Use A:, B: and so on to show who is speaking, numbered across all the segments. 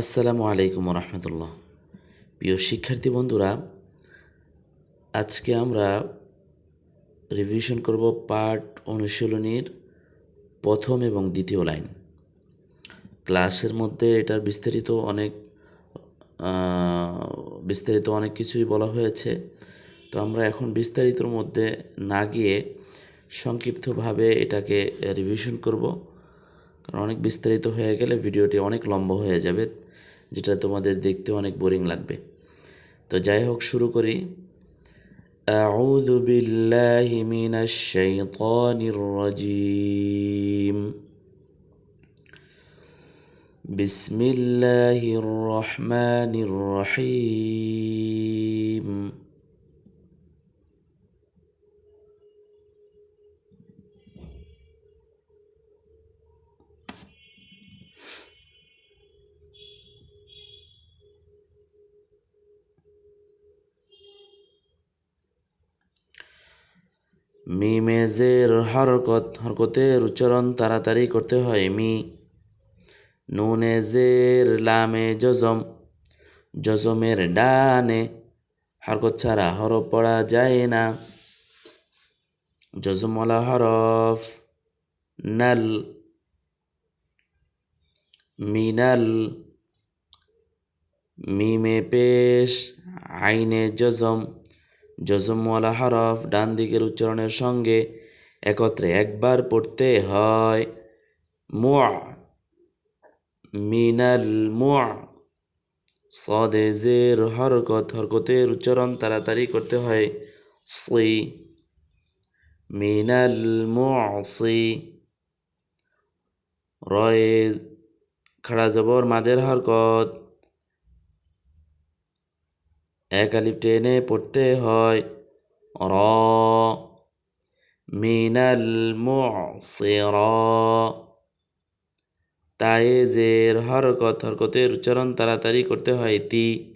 A: আসসালামু আলাইকুম রহমতুল্লাহ। প্রিয় শিক্ষার্থী বন্ধুরা, আজকে আমরা রিভিশন করব পার্ট অনুশীলনীর প্রথম এবং দ্বিতীয় লাইন। ক্লাসের মধ্যে এটার বিস্তারিত অনেক বিস্তারিত অনেক কিছুই বলা হয়েছে। তো আমরা এখন বিস্তারিতর মধ্যে না গিয়ে সংক্ষিপ্তভাবে এটাকে রিভিশন করব। কারণ অনেক বিস্তারিত হয়ে গেলে ভিডিওটি অনেক লম্বা হয়ে যাবে যেটা তোমাদের দেখতে অনেক বোরিং লাগবে তো যাই হোক শুরু করি أعوذ بالله من الشيطان الرجيم بسم الله الرحمن الرحيم মিমেজের হরকত, হরকতের উচ্চারণ তাড়াতাড়ি করতে হয়। মি নুনেজের লামে জজম, জজমের ডানে হরকত ছাড়া হরফ পড়া যায় না। জজমওয়ালা হরফ নাল, মিনাল, মিমে পেশ, আইনে জজম। জজমওয়ালা হরফ ডান দিকের উচ্চারণের সঙ্গে একত্রে একবার পড়তে হয় মুয়া, মিনাল মুয়া। সদে জের হরকত, হরকতের উচ্চারণ তাড়াতাড়ি করতে হয় সি। মিনাল মুসি। রয়ে খাড়া জবর মাদের হরকত। এক আলিফ টেনে পড়তে হয়। র মিনাল মুসির তায়েজের হরকত, হরকতের উচ্চারণ তাড়াতাড়ি করতে হয় তি।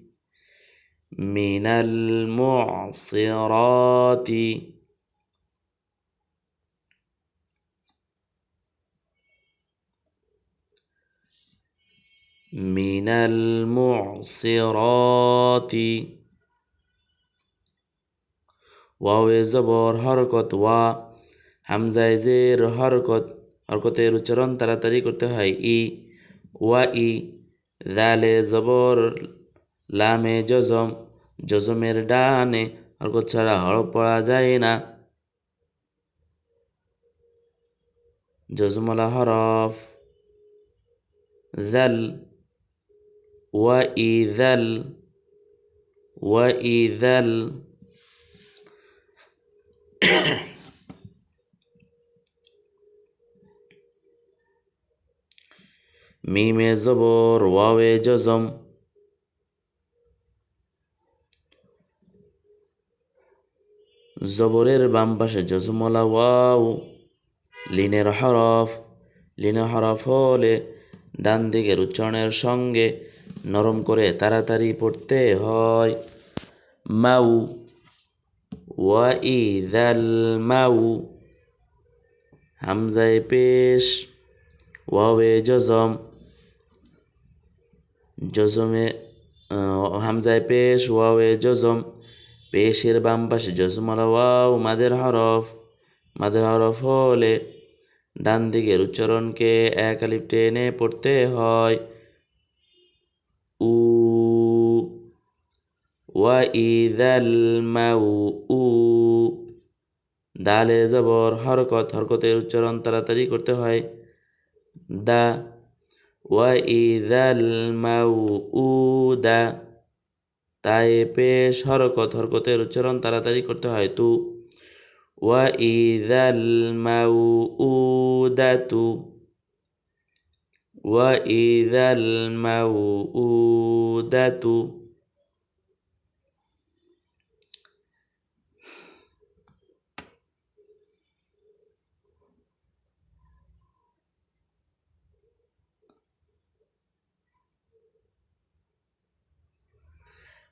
A: মিনাল মুসিরাতি মিনাল মুসিরাতি ওয়াওয়ে জবর হরকত ওয়া হামজায় জের হরকত হরকতের উচ্চারণ তাড়াতাড়ি করতে হয় ই ওয়া ই দালে জবর লামে জজম জজমের ডানে হরকত ছাড়া হরফ পড়া যায় না জজমলা হরফ ذل وإذا ال- وإذا ال- মিমে জবর ওয়াওয়ে জজম জবরের বাম পাশে জজমলা ওয়াও লিনের হরফ লিনের হরফ হলে ডান দিকের উচ্চারণের সঙ্গে নরম করে তাড়াতাড়ি পড়তে হয় মাউ ওয়া ইদাল মাউ পেশ ওয়াওয়ে জজম জজমে আহ, হামজায় পেশ ওয়াওয়ে জজম পেশের বাম পাশে জজমলা ওয়াও মাদের হরফ মাদের হরফ হলে ডান দিকের উচ্চারণকে এক আলিফ টেনে পড়তে হয়। উ ওয়া ইদাল মাউ উ দালে, জবর, হরকত, হরকতের উচ্চারণ তাড়াতাড়ি করতে হয়। দা ওয়া ইদাল মাউ দা, তাই পেশ, হরকত, হরকতের উচ্চারণ তাড়াতাড়ি করতে হয়। তু ওয়া ইদাল মাউ দা, তু ওয়া ইদাল মাউ দা, তু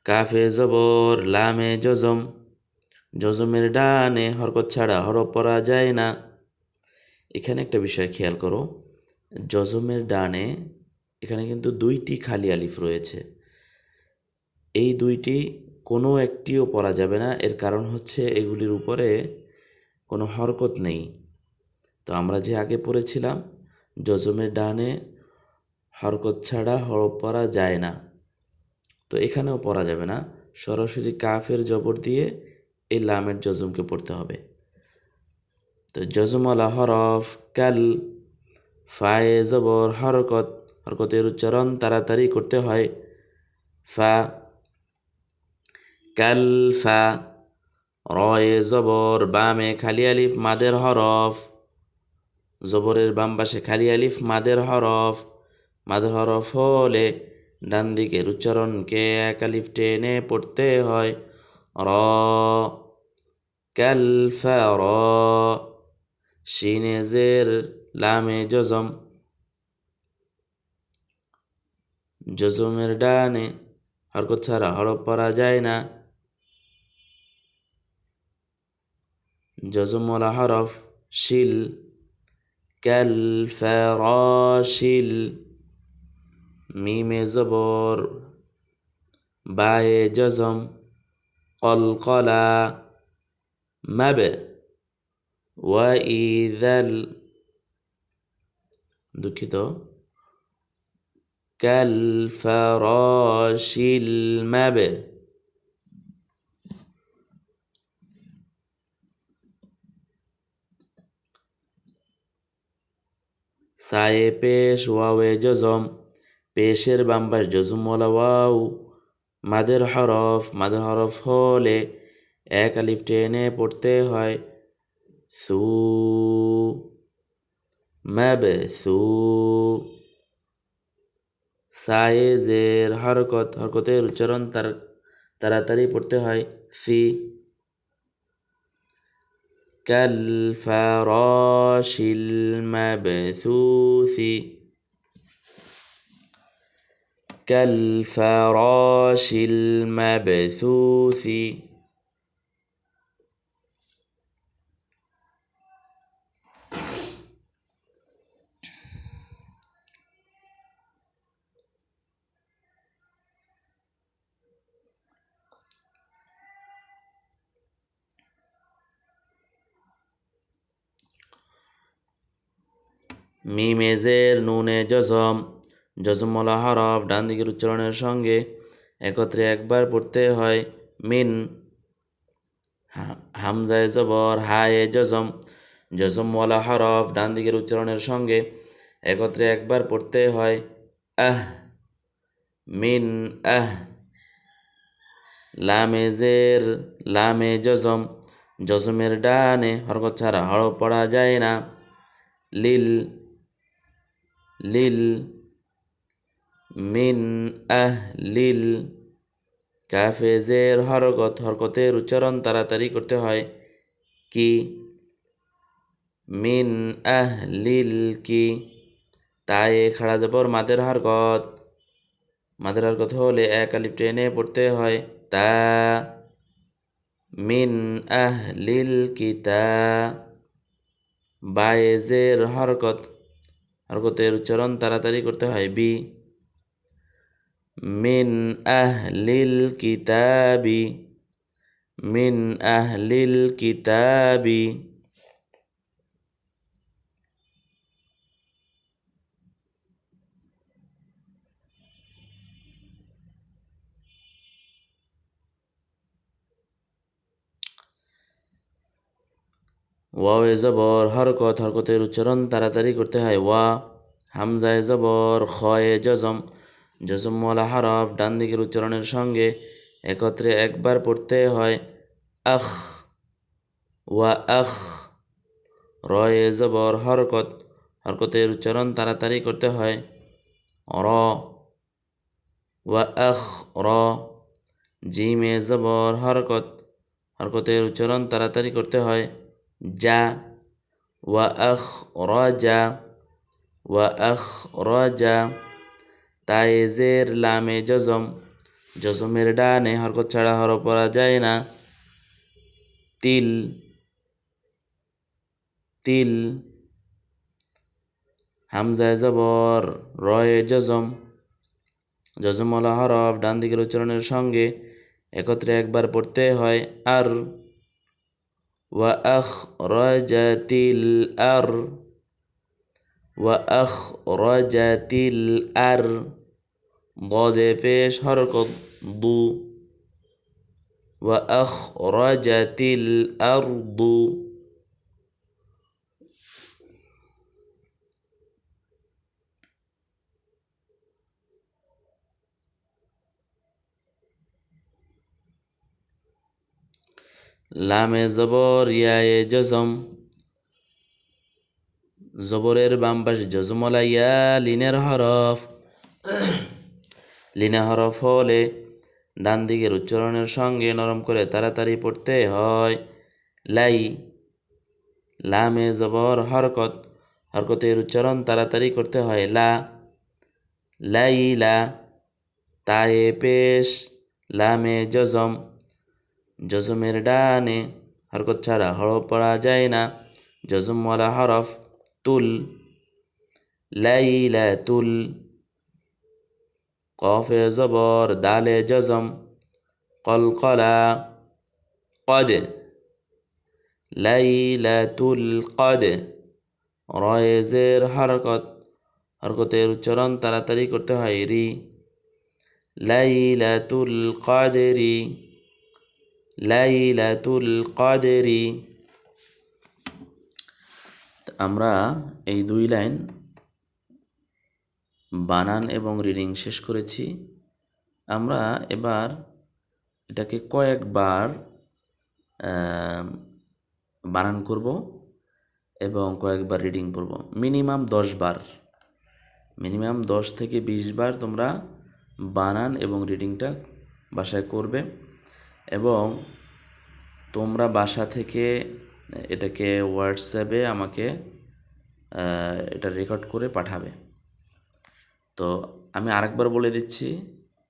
A: কাফে জবর, লামে জজম। জজমের ডানে হরকত ছাড়া হরফ পড়া যায় না। এখানে একটা বিষয় খেয়াল করো, জজমের ডানে এখানে কিন্তু দুইটি খালি আলিফ রয়েছে। এই দুইটি কোনো একটিও পড়া যাবে না, এর কারণ হচ্ছে এগুলির উপরে কোনো হরকত নেই। তো আমরা যে আগে পড়েছিলাম যজমের ডানে হরকত ছাড়া হরফ পড়া যায় না। তো এখানেও পড়া যাবে না। সরাসরি কাফের জবর দিয়ে এই লামের জজমকে পড়তে হবে। তো জজমলা হরফ কাল, ফায়ে জবর হরকত, হরকতের উচ্চারণ তাড়াতাড়ি করতে হয়। ফা, কাল, ফা, রয়ে জবর, বামে খালি আলিফ, মাদের হরফ। জবরের বাম পাশে খালি আলিফ, মাদের হরফ। মাদের হরফ হলে ডান দিকের উচ্চারণকে এক আলিফ টেনে পড়তে হয়। র। কাল ফা র। শিনেজের লামে জজম জজমের ডানে হরকত ছাড়া হরফ পড়া যায় না। জজমলা হরফ শিল। কাল ফরাশিল মিমে জবর বায়ে জজম কলকলা মাবে ওয়াইদাল দুঃখিত। কাল ফরাশিল মাবে সায়ে পেশ ওয়াওয়ে জজম পেশের বাম্বার জজুমওয়ালা ওয়াও মাদের হরফ মাদের হরফ হলে এক আলিফ টেনে পড়তে হয় সু মাবে সু সায়েজের হরকত হরকতের উচ্চারণ তার তাড়াতাড়ি পড়তে হয় সি كالفراش المبثوث كالفراش المبثوث মিমেজের নুনে জজম জজমলা হরফ ডান দিকের উচ্চারণের সঙ্গে একত্রে একবার পড়তে হয় মিন। হামজায় জবর, হায়ে জজম জজমওয়ালা হরফ ডান দিকের উচ্চারণের সঙ্গে একত্রে একবার পড়তে হয় আহ, মিন, আহ। লামেজের লামে জজম, জজমের ডানে হরকত ছাড়া হরফ পড়া যায় না। লিল লিল মিন আহ লিল কাফেজের হরকত, হরকতের উচ্চারণ তাড়াতাড়ি করতে হয়। কি? মিন আহ লিল কি? তাই খাড়া যাবর মাদের হরকত। মাদের হরকত হলে এক আলিফ ট্রেনে পড়তে হয়। তা? মিন আহ লিল তা? বায়েজের হরকত। হরকতের উচ্চারণ তাড়াতাড়ি করতে হয়। বি? মিন আহলিল কিতাবি মিন আহলিল কিতাবি ওয়াও জবর হরকত হরকতের উচ্চারণ তাড়াতাড়ি করতে হয় ওয়া হামজায় জবর খয়ে জজম জজমওয়ালা হরফ, ডান দিকের উচ্চারণের সঙ্গে একত্রে একবার পড়তে হয় আখ ওয়া আখ। রয়ে জবর হরকত, হরকতের উচ্চারণ তাড়াতাড়ি করতে হয়। র ওয়া আখ, র। জিমে জবর হরকত, হরকতের উচ্চারণ তাড়াতাড়ি করতে হয় যা। ওয়া আখ যা। ওয়া আখ রজা তাইজের লামে জজম। জজমের ডানে হরকত ছাড়া হর পড়া যায় না। তিল তিল। হামজায় জবর, রয়ে জজম। জজমলা হরফ ডান দিকের উচ্চারণের সঙ্গে একত্রে একবার পড়তে হয়। আর, ওয়া আখ রজাতিল আর। ওয়া আখ রজাতিল আর বদে পেশ হরকত দু ওয়া আখ রজাতিল আর দু লামে জবর ইয়ায়ে জজম জবরের বাম পাশে জজমলা ইয়া লিনের হরফ। লিনে হরফ হলে ডান দিকের উচ্চারণের সঙ্গে নরম করে তাড়াতাড়ি পড়তে হয়। লাই, লামে জবর হরকত, হরকতের উচ্চারণ তাড়াতাড়ি করতে হয়। লা লাইলা তায়ে পেশ, লামে জজম, জজমের ডানে হরকত ছাড়া হরফ পড়া যায় না। জজমওয়ালা হরফ তুল লাইলা তুল কফে জবর দালে জজম কলকলা কদ লাইলাতুল কদ রয়েজের হরকত হরকতের উচ্চারণ তাড়াতাড়ি করতে হয় রি লাইলাতুল কদেরি লাইলাতুল কদেরি আমরা এই দুই লাইন বানান এবং রিডিং শেষ করেছি। আমরা এবার এটাকে কয়েকবার বানান করব এবং কয়েকবার রিডিং পড়ব মিনিমাম দশ বার। মিনিমাম দশ থেকে বিশ বার তোমরা বানান এবং রিডিংটা বাসায় করবে এবং তোমরা বাসা থেকে এটাকে হোয়াটসঅ্যাপে আমাকে এটা রেকর্ড করে পাঠাবে তো আমি আরেকবার বলে দিচ্ছি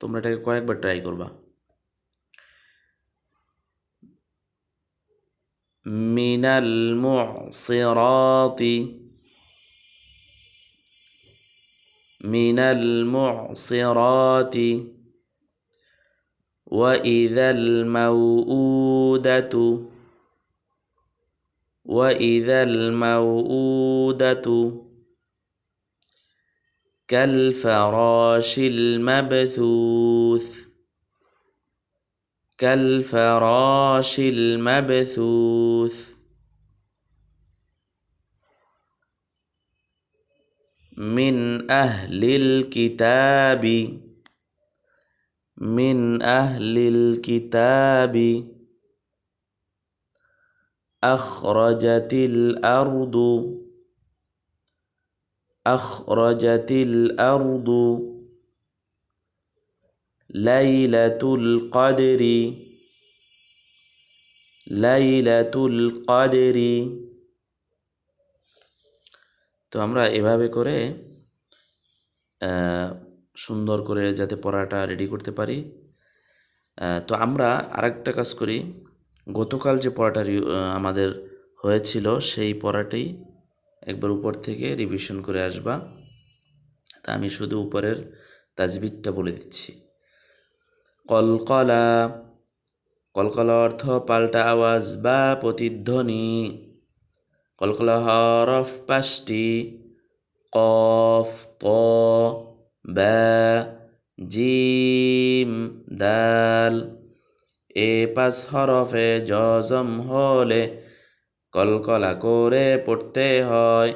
A: তোমরা এটাকে কয়েকবার ট্রাই করবা মিনাল মুসিরাতি মিনাল মুসিরাতি وإذا الموءودة وإذا الموءودة كالفراش المبثوث كالفراش المبثوث. من أهل الكتاب من أهل الكتاب. أخرجت الأرض أخرجت الأرض ليلة القدر ليلة القدر তো আমরা এভাবে করে সুন্দর করে যাতে পড়াটা রেডি করতে পারি তো আমরা আরেকটা কাজ করি গতকাল যে পড়াটা আমাদের হয়েছিল, সেই পড়াটি একবার উপর থেকে রিভিশন করে আসবা। তা আমি শুধু উপরের তাজবিদটা বলে দিচ্ছি। কলকলা কলকলা অর্থ পাল্টা আওয়াজ বা প্রতিধ্বনি। কলকলা হরফ পাঁচটি, কফ, ক বা জিম, দাল। এ পাঁচ হরফে জজম হলে কলকলা করে পড়তে হয়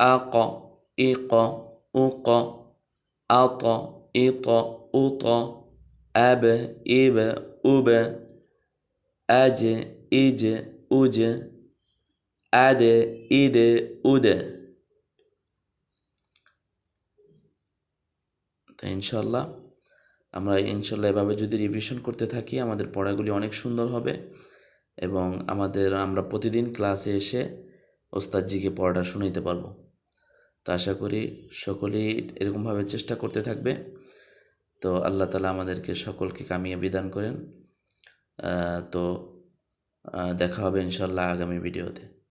A: আক ইক উক আত ইত উত আব ইব উব আজ ইজ উজ আদ ইদ উদ তো ইনশাল্লাহ আমরা ইনশাল্লাহ এভাবে যদি রিভিশন করতে থাকি, আমাদের পড়াগুলি অনেক সুন্দর হবে এবং আমাদের, আমরা প্রতিদিন ক্লাসে এসে ওস্তাদজিকে পড়াটা শুনাইতে পারব। তো আশা করি সকলেই এরকমভাবে চেষ্টা করতে থাকবে। তো আল্লাহ তালা আমাদেরকে সকলকে কামিয়ে বিধান করেন। তো দেখা হবে ইনশাল্লাহ আগামী ভিডিওতে